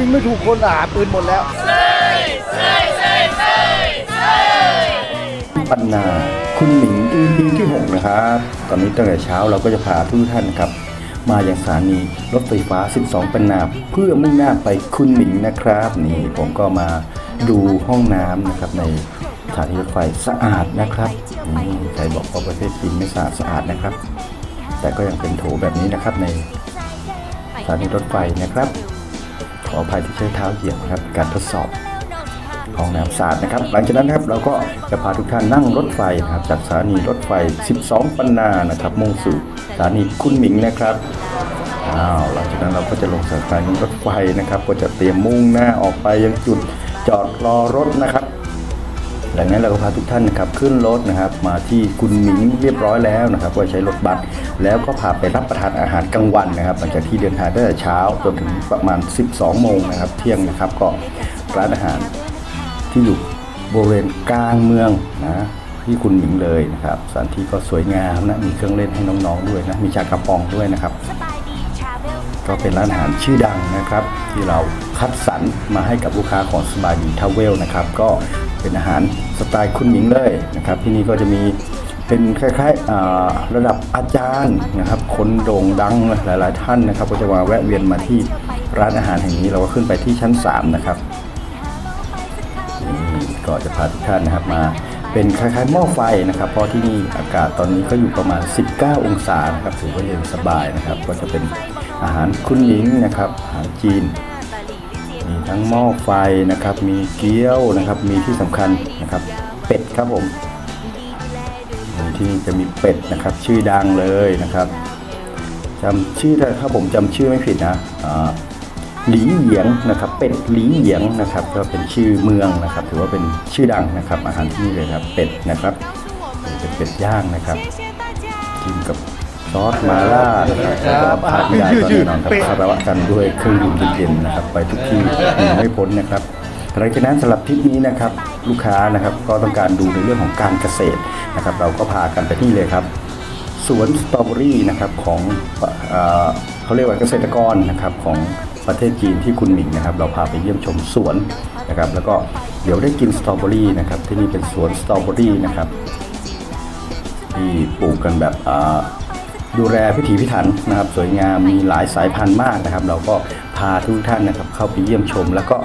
ยิงไม่ถูกคนอะปืนหมดแล้วปันนาคุณหมิง EP ที่ 6 นะครับ ตอนนี้ตั้งแต่เช้าเราก็จะพาทุกท่านครับ มาอยังสถานีรถไฟฟ้า 12 ปันนาเพื่อมุ่งหน้าไปคุณหมิงนะครับ นี่ผมก็มาดูห้องน้ำนะครับในสถานีรถไฟสะอาดนะครับนี่ใครบอกว่าประเทศจีนไม่สะอาดสะอาดนะครับ แต่ก็ยังเป็นโถแบบนี้นะครับในสถานีรถไฟนะครับ ขออภัยที่ใช้เท้าเหยียบนะครับการทดสอบของน้ำสะอาดนะครับ หลังจากนั้นนะครับเราก็จะพาทุกท่านนั่งรถไฟนะครับ จากสถานีรถไฟ 12 ปันนานะครับมุ่งสู่สถานีคุณหมิงนะครับอ้าวหลังจากนั้นเราก็จะลงสถานีรถไฟนะครับ ก็จะเตรียมมุ่งหน้าออกไปยังจุดจอดรอรถนะครับ ดังนั้นเราก็พาทุกท่านนะครับขึ้นรถนะครับมาที่คุณหมิงเรียบร้อยแล้วนะครับก็ใช้รถบัสแล้วก็พาไปรับประทานอาหารกลางวันนะครับหลังจากที่เดินทางตั้งแต่เช้าจนถึงประมาณ 12 โมงนะครับเที่ยงนะครับก็ร้านอาหารที่อยู่บริเวณกลางเมืองนะที่คุณหมิงเลยนะครับสถานที่ก็สวยงามนะมีเครื่องเล่นให้น้องๆด้วยนะมีชากระปองด้วยนะครับ ก็เป็นร้านอาหารชื่อดังนะครับ ที่เราคัดสรรมาให้กับลูกค้าของสบายดีทาวเวลนะครับ ก็ เป็นอาหารสไตล์คุณหมิงเลยนะครับ ที่นี่ก็จะมีเป็นคล้ายๆระดับอาจารย์นะครับคนโด่งดังหลายๆ ท่านนะครับ ก็จะมาแวะเวียนมาที่ร้านอาหารแห่งนี้เราก็ขึ้นไปที่ชั้น 3 นะครับนี่ก็จะพาทุกท่านนะครับมาเป็นคล้ายๆหม้อไฟนะครับ เพราะที่นี่อากาศตอนนี้ก็อยู่ประมาณ 19 องศานะครับถือว่าเย็นสบายนะครับ ก็จะเป็นอาหารคุณหญิงนะครับอาหารจีน มีทั้งหม้อไฟนะครับ มีเกี๊ยวนะครับ มีที่สำคัญนะครับ เป็ดครับผมที่นี่จะมีเป็ดนะครับ ชื่อดังเลยนะครับจำชื่อถ้าผมจำชื่อไม่ผิดนะหลีเหยียงนะครับ เป็ดหลีเหยียงนะครับ ก็เป็นชื่อเมืองนะครับ ถือว่าเป็นชื่อดังนะครับ อาหารที่นี่เลยครับ เป็ดนะครับเป็นเป็ดย่างนะครับกินกับ ซอสมาล่านะครับแล้วก็พาที่ได้ก็แน่นอนครับคารวะกันด้วยเครื่องดื่มเย็นๆนะครับ ไปทุกที่หนีไม่พ้นนะครับหลังจากนั้นสำหรับทริปนี้นะครับลูกค้านะครับก็ต้องการดูในเรื่องของการเกษตรนะครับ เราก็พากันไปที่เลยครับสวนสตรอเบอรี่นะครับของเอ่อเขาเรียกว่าเกษตรกรนะครับของประเทศจีนที่คุณหมิงนะครับ เราพาไปเยี่ยมชมสวนนะครับ แล้วก็เดี๋ยวได้กินสตรอเบอรี่นะครับที่นี่เป็นสวนสตรอเบอรี่นะครับที่ปลูกกันแบบอ่า ดูแลพิถีพิถันนะครับ สวยงามมีหลายสายพันธุ์มากนะครับ เราก็พาทุกท่านนะครับ เข้าไปเยี่ยมชม แล้วก็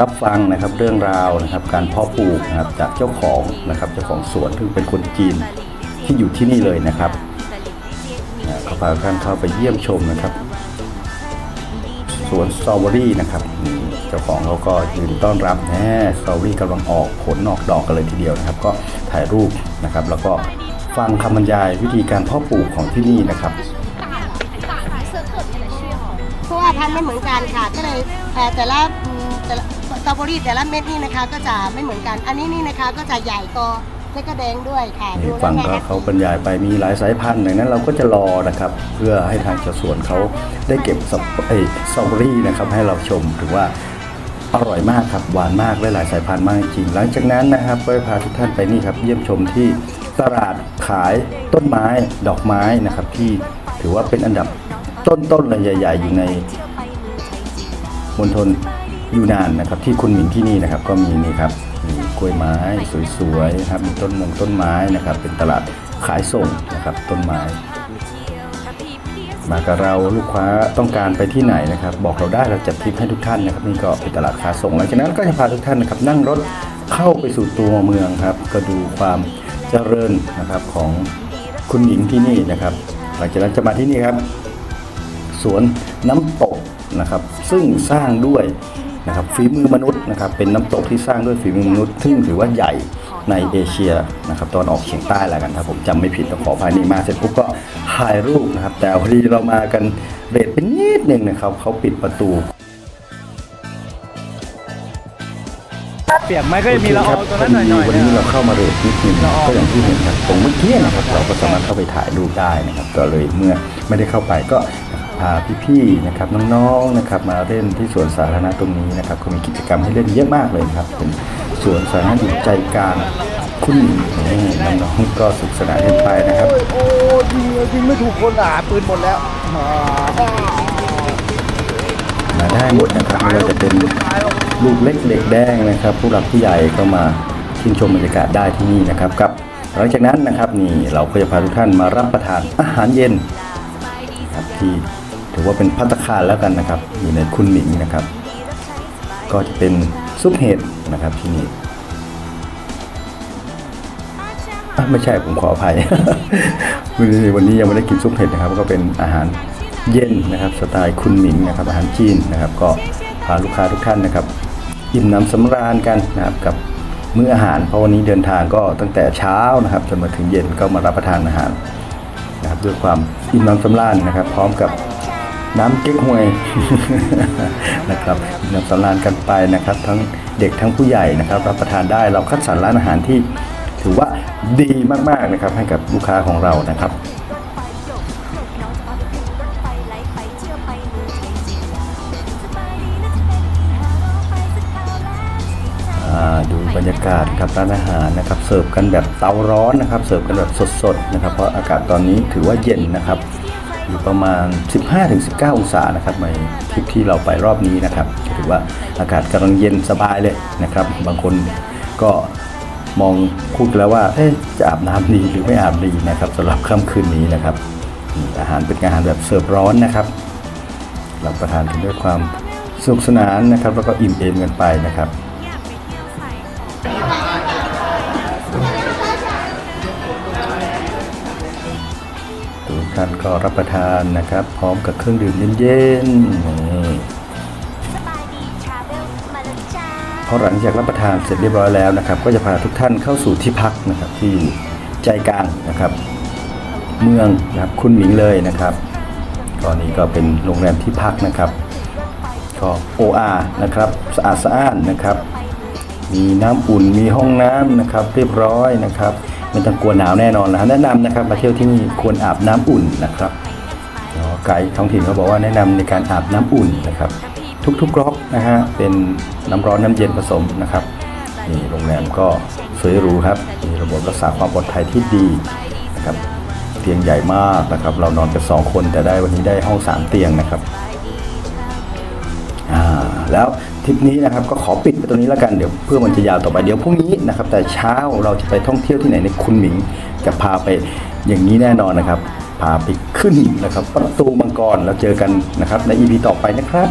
รับฟังนะครับเรื่องราวนะครับ การเพาะปลูกนะครับจากเจ้าของนะครับเจ้าของสวนซึ่งเป็นคนจีนที่อยู่ที่นี่เลยนะครับเขาพาท่านเข้าไปเยี่ยมชมนะครับสวนสตรอเบอรี่นะครับเจ้าของเขาก็ยืนต้อนรับแน่สตรอเบอรี่กำลังออกผลออกดอกกันเลยทีเดียวนะครับ ก็ถ่ายรูปนะครับ แล้วก็ ฟังคำบรรยายวิธีการเพาะปลูกของที่นี่นะครับ เพราะว่าพันธุ์ไม่เหมือนกันค่ะ ก็เลยเอ่อแต่ละอืมแต่ละสตรอเบอรี่แต่ละเม็ดนี่นะคะ ก็จะไม่เหมือนกัน อันนี้นี่นะคะก็จะใหญ่กว่าเล็กก็แดงด้วยค่ะดูนี่แล้ฟัวงไงก็นะเขาบรรยายไปมีหลายสายพันธุ์ดังนั้นเราก็จะรอนะครับ เพื่อให้ทางเจ้าสวนเขาได้เก็บสตรอเอ้ยสตรอเบอรี่นะครับให้เราชมถือว่าอร่อยมากครับหวานมากและหลายสายพันธุ์มากจริงหลังจากนั้นนะครับก็จะพาทุกท่านไปนี่ครับเยี่ยมชมที่ ตลาดขายต้นไม้ดอกไม้นะครับ ที่ถือว่าเป็นอันดับต้นๆเลยใหญ่ๆอยู่ในมณฑลยูนานนะครับ ที่คุณหมิงที่นี่นะครับ ก็มีนี่ครับมีกล้วยไม้สวยๆครับมีต้นมงต้นไม้นะครับ เป็นตลาดขายส่งนะครับ ต้นไม้ มากับเราลูกค้าต้องการไปที่ไหนนะครับ บอกเราได้เราจัดทริปให้ทุกท่านนะครับนี่ก็เป็นตลาดค้าส่งหลังจากนั้นก็จะพาทุกท่านนะครับ นั่งรถเข้าไปสู่ตัวเมืองครับ ก็ดูความ เจริญนะครับของคุณหญิงที่นี่นะครับ หลังจากนั้นจะมาที่นี่ครับ สวนน้ำตกนะครับ ซึ่งสร้างด้วยนะครับฝีมือมนุษย์นะครับ เป็นน้ำตกที่สร้างด้วยฝีมือมนุษย์ซึ่งถือว่าใหญ่ในเอเชียนะครับตอนออกเฉียงใต้แล้วกันถ้าผมจำไม่ผิดต้องขออภัยนี่มาเสร็จปุ๊บก็ถ่ายรูปนะครับ แต่พอดีเรามากันเรทเป็นนิดหนึ่งนะครับเขาปิดประตู ปียกไหมก็จะมีละอองตรงนั้นหน่อยๆวันเนี่ยนี้เราเข้ามาเรทนิดนึงก็อย่างที่เห็นครับตรงเมื่อกี้นะครับเราก็สามารถเข้าไปถ่ายรูปได้นะครับก็เลยเมื่อไม่ได้เข้าไปก็พาพี่ๆนะครับน้องๆนะครับมาเล่นที่สวนสาธารณะตรงนี้นะครับก็มีกิจกรรมให้เล่นเยอะมากเลยนะครับเป็นสวนสาธารณะอยู่ใจกลางคุณหญิงนี่น้องๆก็สุขสนานกันไปนะครับโอ้ยิงยิงไม่ถูกคนอะปืนหมดแล้วอ่า มาได้หมดนะครับไม่ว่าจะเป็นลูกเล็กเด็กแดงนะครับ ผู้หลักผู้ใหญ่ก็มาชื่นชมบรรยากาศได้ที่นี่นะครับกับหลังจากนั้นนะครับนี่เราก็จะพาทุกท่านมารับประทานอาหารเย็นนะครับที่ถือว่าเป็นพัตคารแล้วกันนะครับ อยู่ในคุณหมิงนะครับ ก็จะเป็นซุปเห็ดนะครับที่นี่ไม่ใช่ผมขออภัยวันนี้ยังไม่ได้กินซุปเห็ดนะครับ ก็เป็นอาหาร เย็นนะครับสไตล์คุณหมิงนะครับอาหารจีนนะครับ ก็พาลูกค้าทุกท่านนะครับอิ่มน้ำสำราญกันนะครับกับมื้ออาหาร เพราะวันนี้เดินทางก็ตั้งแต่เช้านะครับจนมาถึงเย็นก็มารับประทานอาหารนะครับด้วยความอิ่มน้ำสำราญนะครับ พร้อมกับน้ำเก๊กฮวยนะครับอิ่มน้ำสำราญกันไปนะครับ ทั้งเด็กทั้งผู้ใหญ่นะครับ รับประทานได้เราคัดสรรร้านอาหารที่ถือว่าดีมากๆนะครับให้กับลูกค้าของเรานะครับ บรรยากาศครับร้านอาหารนะครับเสิร์ฟกันแบบเตาร้อนนะครับ เสิร์ฟกันแบบสดๆนะครับเพราะอากาศตอนนี้ถือว่าเย็นนะครับอยู่ประมาณ 15-19 องศานะครับในทริปที่เราไปรอบนี้นะครับถือว่าอากาศกำลังเย็นสบายเลยนะครับ บางคนก็มองพูดแล้วว่าเอ๊ะจะอาบน้ำดีหรือไม่อาบดีนะครับสำหรับค่ำคืนนี้นะครับ อาหารเป็นอาหารแบบเสิร์ฟร้อนนะครับรับประทานกันด้วยความสนุกสนานนะครับ แล้วก็อิ่มเอมกันไปนะครับ ทุกท่านก็รับประทานนะครับ พร้อมกับเครื่องดื่มเย็นๆนี่พอหลังจากรับประทานเสร็จเรียบร้อยแล้วนะครับ ก็จะพาทุกท่านเข้าสู่ที่พักนะครับที่อยู่ใจกลางนะครับ เมืองนะครับคุณหมิงเลยนะครับก็นี้ก็เป็นโรงแรมที่พักนะครับก็โออานะครับสะอาดสะอ้านนะครับ มีน้ำอุ่นมีห้องน้ำนะครับ เรียบร้อยนะครับ ไม่ต้องกลัวหนาวแน่นอนนะแนะนำนะครับมาเที่ยวที่นี่ควรอาบน้ำอุ่นนะครับไกด์ท้องถิ่นเขาบอกว่าแนะนำในการอาบน้ำอุ่นนะครับ ทุกๆก๊อกนะฮะเป็นน้ำร้อนน้ำเย็นผสมนะครับนี่โรงแรมก็สวยหรูครับมีระบบรักษาความปลอดภัยที่ดีนะครับเตียงใหญ่มากนะครับ เรานอนกันสองคนแต่ได้วันนี้ได้ห้องสามเตียงนะครับอ่าแล้ว ทริปนี้นะครับก็ขอปิดไปตรงนี้แล้วกันเดี๋ยวเพื่อมันจะยาวต่อไปเดี๋ยวพรุ่งนี้นะครับ แต่เช้าเราจะไปท่องเที่ยวที่ไหนในคุณหมิง จะพาไปอย่างนี้แน่นอนนะครับ พาไปขึ้นนะครับ ประตูมังกรแล้วเจอกันนะครับในอีพีต่อไปนะครับ